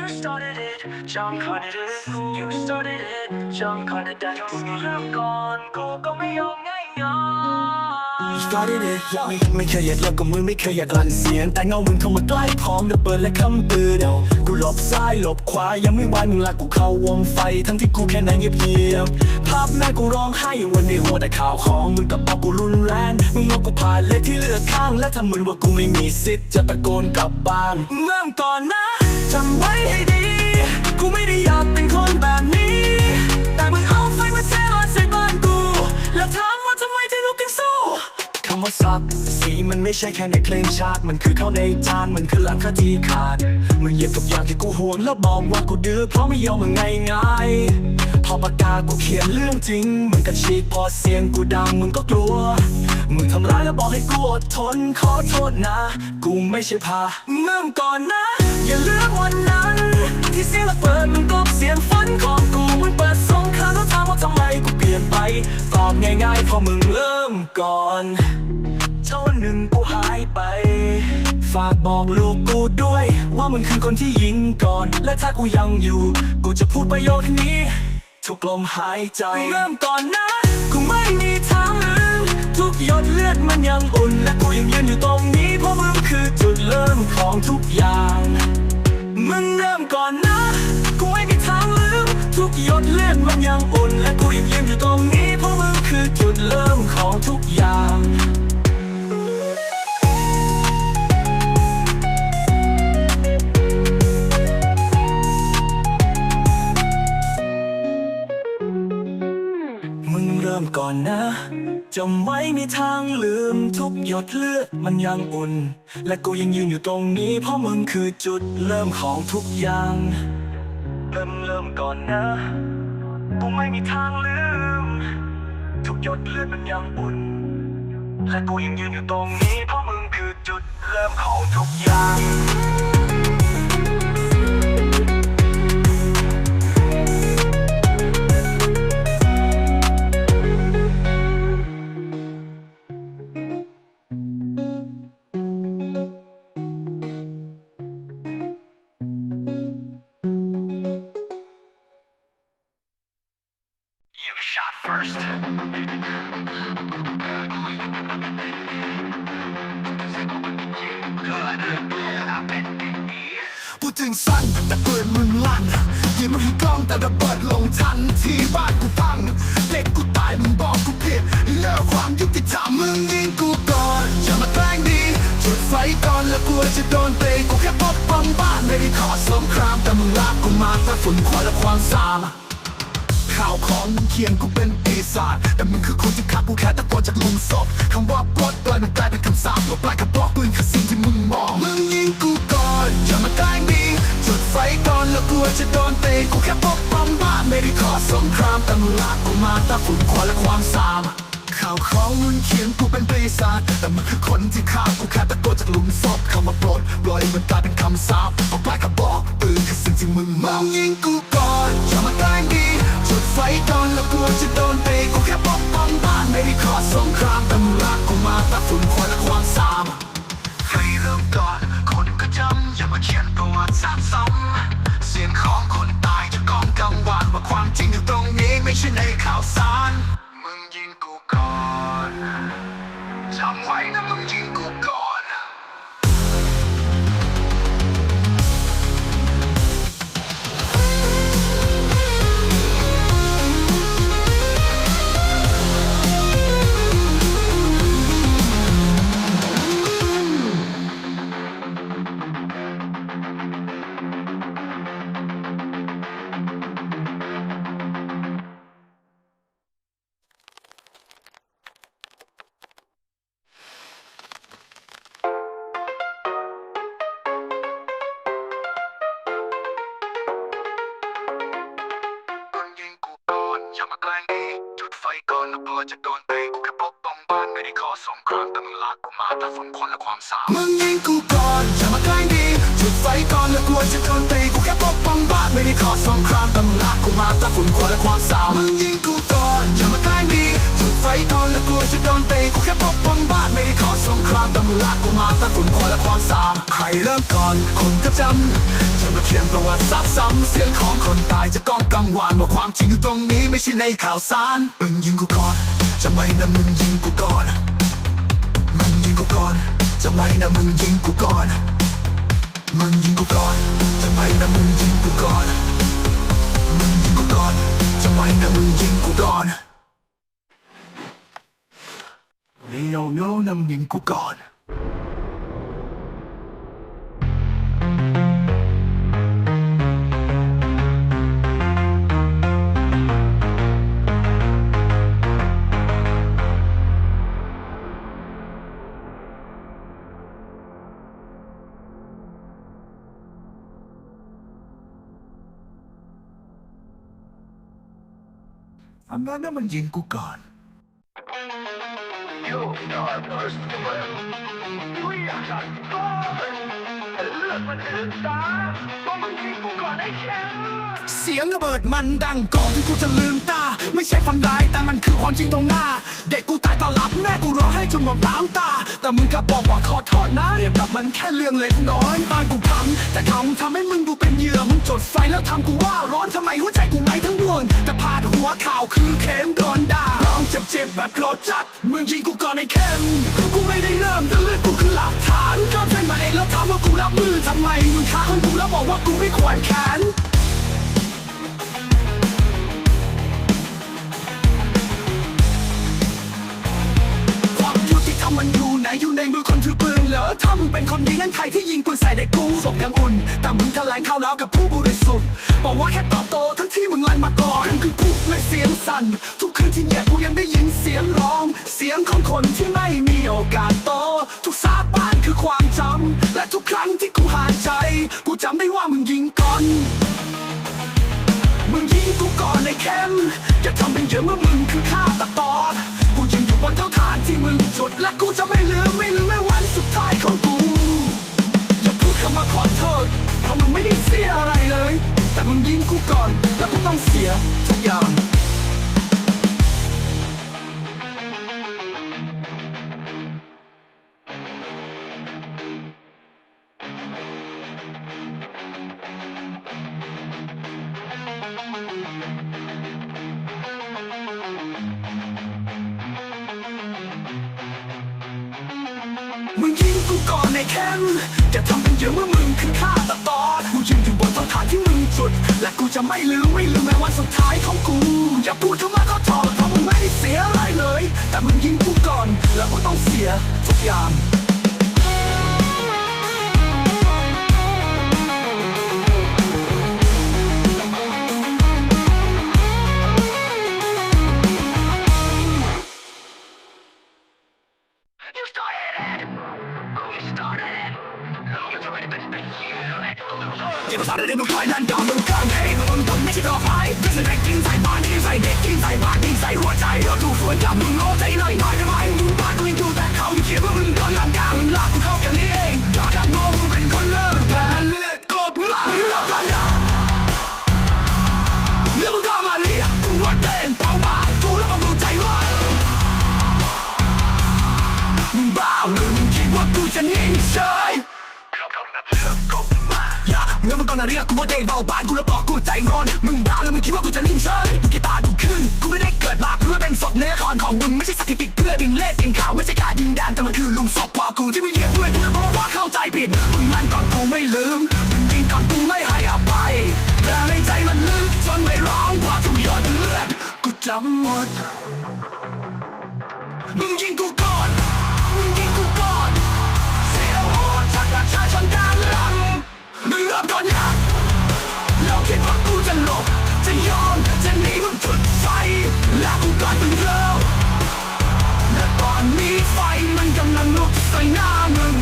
You started it จำคัน it You started it จำคัน it แต่กูเริ่มก่ ไม่ยอมง่ายง่าย started it ไม่ไม่เคยอยากเลิกกับมึงไม่เคยอยากกลั่นเสียง แต่เงามึงเข้ามาใกล้พร้อมระเบิดและคำเตือนเอากูหลบซ้ายหลบขวายังไม่ไหวมึงลากกูเข้าวงไฟ ทั้งที่กูแค่ไหนเงียบเงียบๆภาพแม่กูร้องไห้วันในหัวแต่ข่าวของมึงกับเอากูรุนแรงมึงเอกูผ่านเลยที่เลือกข้าง และทำเหมือนว่ากูไม่มีสิทธิ์จะตะโกนกลับบ้านเริ่มก่อนนะจำไว้ให้ดี กูไม่ได้อยากเป็นคนแบบนี้ำว่าซักสีมันไม่ใช่แค่ในเพลงชาติ มันคือเข้าในจาน มันคือหลังคาที่ขาด มึงเหยียบทุกอย่างที่กูห่วงแล้วบอกว่ากูดื้อเพราะไม่ยอมมึงง่ายๆ อปากกากูเขียนเรื่องจริง มึงกระชีกพอเสียงกูดังมึงก็กลัว มึงทำร้ายแล้วบอกให้กูอดทนขอโทษนะ กูไม่ใช่พาเริ่มก่อนนะ อย่าเลือกวันนั้น ที่เสียงระเบิดมึงกลบเสียงฝันของกูมึงเปิดสงครามแล้วถามว่าทำไมกูเปลี่ยนไป ตอบง่ายๆเพราะมึงเริ่มก่อนเจ้าวันหนึ่งกูหายไปฝากบอกลูกกูด้วย ว่ามึงคือคนที่ยิงก่อน และถ้ากูยังอยู่ กูจะพูดประโยคนี้ ทุกลมหายใจ เริ่มก่อนนะกูไม่มีทางลืมทุกหยดเลือดมันยังอุ่น และกูยังยืนอยู่ตรงนี้เพราะมึงคือจุดเริ่มของทุกอย่าง มึงเริ่มก่อนนะกูไม่มีทางลืมทุกหยดเลือดมันยังอุ่น และกูยังยืนอยู่ตรงนี้เพราะมึงคือจุดเริ่มของทุกอย่าง ริ่มก่อนนะจะไม่มีทางลืมทุกหยดเลือดมันยังอุ่น และกูยังยืนอยู่ตรงนี้ เพราะมึงคือจุดเริ่มของทุกอย่าง เริ่มเริ่มก่อนนะกูไม่มีทางลืม ทุกหยดเลือดมันยังอุ่น และกูยังยืนอยู่ตรงนี้ เพราะมึงคือจุดเริ่มของทุกอย่าง ดถึงสั้นแต่ปืนมึงลั่นยิงมันคือกล้องแต่ระเบิดลงทันทีบ้านกูพังเด็กกูตายมึงบอกกูผิดเลิกความยุติธรรมมึงยิงกูก่อนอย่ามาแกล้งดีจุดไฟก่อนแล้วกลัวจะโดนเตะกูแค่ปกป้องบ้านไม่ได้ขอสงครามแต่มึงลากกูมาถ้าฝุ่นควันและความสามข่าวของมึงเขียนกูเป็นปีศาจแต่มึงคือคนที่ฆ่ากูแค่ตะโกนจากลุมศพคำว่าปลดปล่อยมันกลายเป็นคำสาปหลบปลายกระบ วกลัวจะโดนเตะกูแค่ปกป้องบ้านไม่ได้ขอสงครามแต่มึงลากกูมาตาฝุ่นควันและความสามข่าวของมึงเขียนกูเป็นปีศาจแต่มึงคือคนที่ฆ่ากูแค่ตะโกนจากหลุมศพคำว่าปลดปล่อยมันกลายเป็นคำสาปเอาปลายกระบอกปืนคือสิ่งที่มึงมองยิงกูก่อนอย่ามาแกล้งดีจุดไฟก่อนแล้วกลัวจะโดนเตะกูแค่ปกป้องบ้านไม่ได้ขอสงครามแต่มึงลากกูมาตาฝุ่นควัน อย่ามาแกล้งดีจุดไฟก่อนแล้วกลัวจะโดนเตะกูแค่ปกป้องบ้านไม่ได้ขอสงครามแต่มึงลากกูมาแต่ฝนคนและความสามมึงยิงกูก่อนอย่ามาใกล้ดีจุดไฟก่อนแล้วกลัวจะโดนตีกูแค่ปกป้องบ้านไม่ได้ขอสงครามแต่มึงลากกูมาแต่ฝนคนและความสามมึงยิงกูก่อนอย่ามา ไฟก่อนแล้วกลัวจะโดนเตีกูแค่ปกป้องบ้านไม่ได้ขอสงครามต่มึงลากกูมาตาฝุ่นควันและความสามใครเริ่มก่อนคนก็จำจะมาเขียนประวัติสาบซ้ำเสียงของคนตายจะก้องกังวานว่าความจริงอยู่ตรงนี้ไม่ใช่ในข่าวสารมึงยิงกูก่อนจะไม่นะมึงยิงกูก่อนมึงยิงกูก่อนจะไม่นะมึงยิงกูก่อนมึงยิงกูก่อนจะไม่นะมึงยิงกูก่อนมึงยิงกูก่อนจะไม่นะมึงยิงกูก่อน เดี๋ยวโน้นำยิง เสียงระเบิดมันดังก่อนที่กูจะลืมตา ไม่ใช่ฝันร้ายแต่มันคือความจริงตรงหน้า เด็กกูตายตอนหลับแม่กูร้องให้จนหมดน้ำตา แต่มึงกลับบอกว่าขอโทษนะเรียบกับมันแค่เรื่องเล็กน้อยบ้านกูทำแต่ทำทำให้มึงดูเป็นเหยื่อมึงจดไฟแล้วทำกูว่าร้อนทำไมหัวใจกูไหมทั้งดวงแต่พาดหัวข่าวคือเข็มโดนด่าร้องเจ็บๆแบบโกร มือทำไมมึงท้าคนกูแล้วบอกว่ากูไม่ควรแค้นความยุติธรรมมันอยู่ไหนอยู่ในมือคนถือปืนเหรอถ้ามึงเป็นคนดีงั้นใครที่ยิงปืนใส่เด็กกูศพยังอุ่น แต่มึงแถลงข่าวแล้วกับผู้บริสุทธิ์บอกว่าแค่ตอบโต้ทั้งที่มึงลั่นมาก่อนคือพูดด้วยเสียงสั่น ทุกคืนที่เงียบกูยังได้ยินเสียงร้อง เสียงของคนที่ไม่มีโอกาสโต เยอะเมื่อมึงคือข้าตะตอนกูยืนอยู่บนเสาฐานที่มึงจุด และกูจะไม่ลืมไม่ลืมแม้วันสุดท้ายของกู อย่าพูดถึงมาก็ทอเพราะมึงไม่ได้เสียอะไรเลย แต่มึงยิงกูก่อน แล้วกูต้องเสียทุกอย่าง it. ที่ภาษาเดินมึงคอยนั่นดาวมึงกลางเองมึงทนไม่ใช่รอใครไม่ใช่เด็กกินใส่บ้านกินใส่เด็กกินใส่บ้านกินใส่หัวใจเราดูกสวนจับมึงโง่ใจหน่อยหน่อยทำไมมึงบ้านกูยังดูแต่เขาอยู่เขียนว่ามึงโดนลังกามึงลากกูเข้ากันนี่เองอยากจะโง่มึงเป็นคนเลิกแพ้เลือดกบมึงลางเลิกกันนะเรื่องมึงก็มาเรียกกูว่าเต้นเป้าหมายกูแล้วมึงใจร้ายมึงบ้าหรือมึงคิดว่ากูจะนิ่งเฉย อย่าเมื่อมึงก่อนเรียกกูว่าเด็กเบาบานกูแล้วบอกกูใจร้อนมึงบ้าแล้วมึงคิดว่ากูจะนิ่งเฉยกูกีตาร์กูขึ้นกูไม่ได้เกิดมาเพื่อเป็นศพในละครของมึงไม่ใช่สถิติเพื่อดิงเล่ดิงข่าวไม่ใช่การดิงแดนแต่มันคือลุมศพพอกูที่ไม่เหยียบด้วยเพราะว่าเข้าใจผิดมึงมันก่อนกูไม่ลืมมึงยิงก่อนกูไม่ให้อภัยแต่ในใจมันลึกจนไม่ร้องเพราะทุกหยดเลือดกูจำหมดมึงยิงกูก่อนมึงยิงกูก่อนเสียโหดจากประชาชนด้านหลังมึงรับก่อน จะยอมจะหนีมึงจุดไฟ และกูกลายเป็นเร็วและตอนนี้ไฟมันกำลังลุกใส่หน้ามึง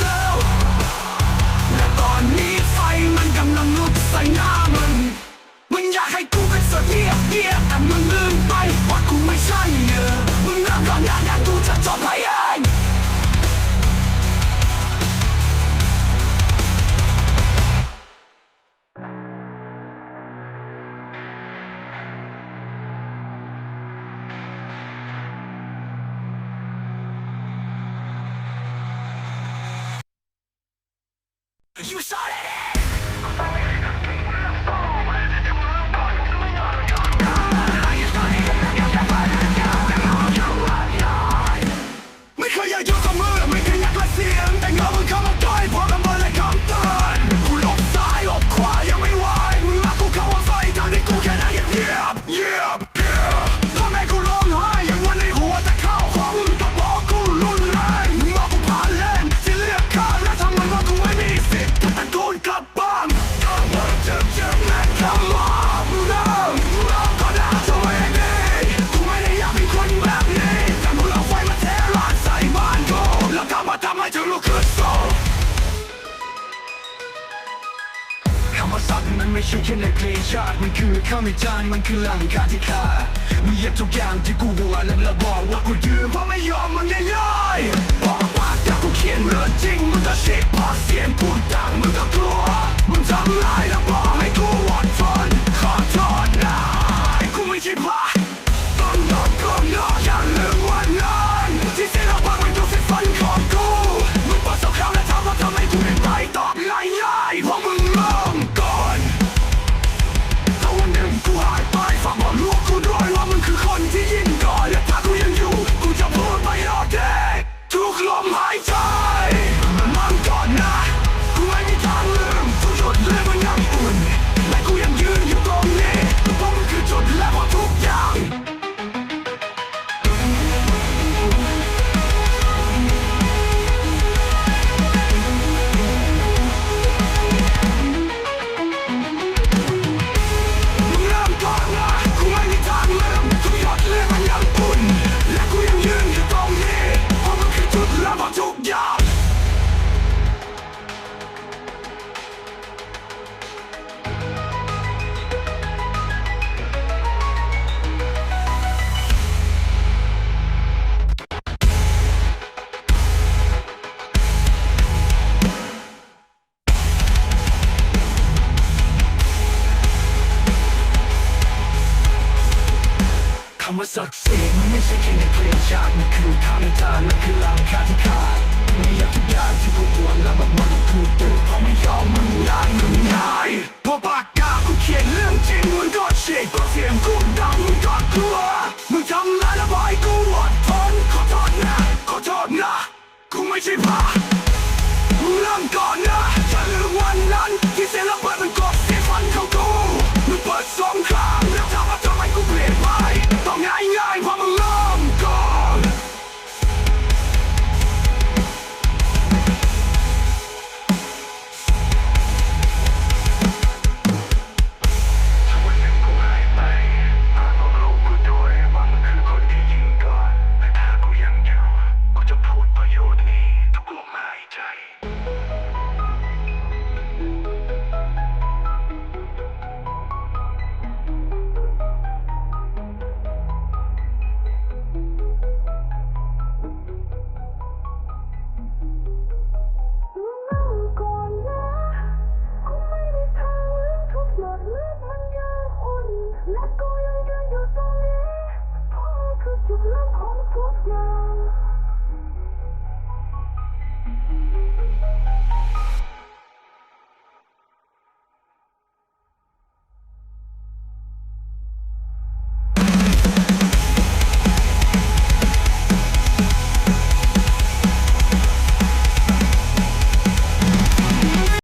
กันและตอนนี้ไฟมันกำลังลุกใส่หน้ามึงมึงอยากให้กูเป็นสดเดียเดียแต่มึงลืมไปว่ากูไม่ใช่เนอมึงเริ่มก่อนหน้านั้นกูจะจบไป You shot at it! การมันคือหลังคาที่ข้ามีเย็บทุกอย่างที่กูหัวและระบอกว่ากูยืมเพราะไม่ยอมมันง่ายๆบอกปากแต่กูเขียนเรื่องจริงมึงจะช็คปากเสียงพูดดังมึงก็กลัวมึงทำลายแล้วบอกให้กู You belong home to fear.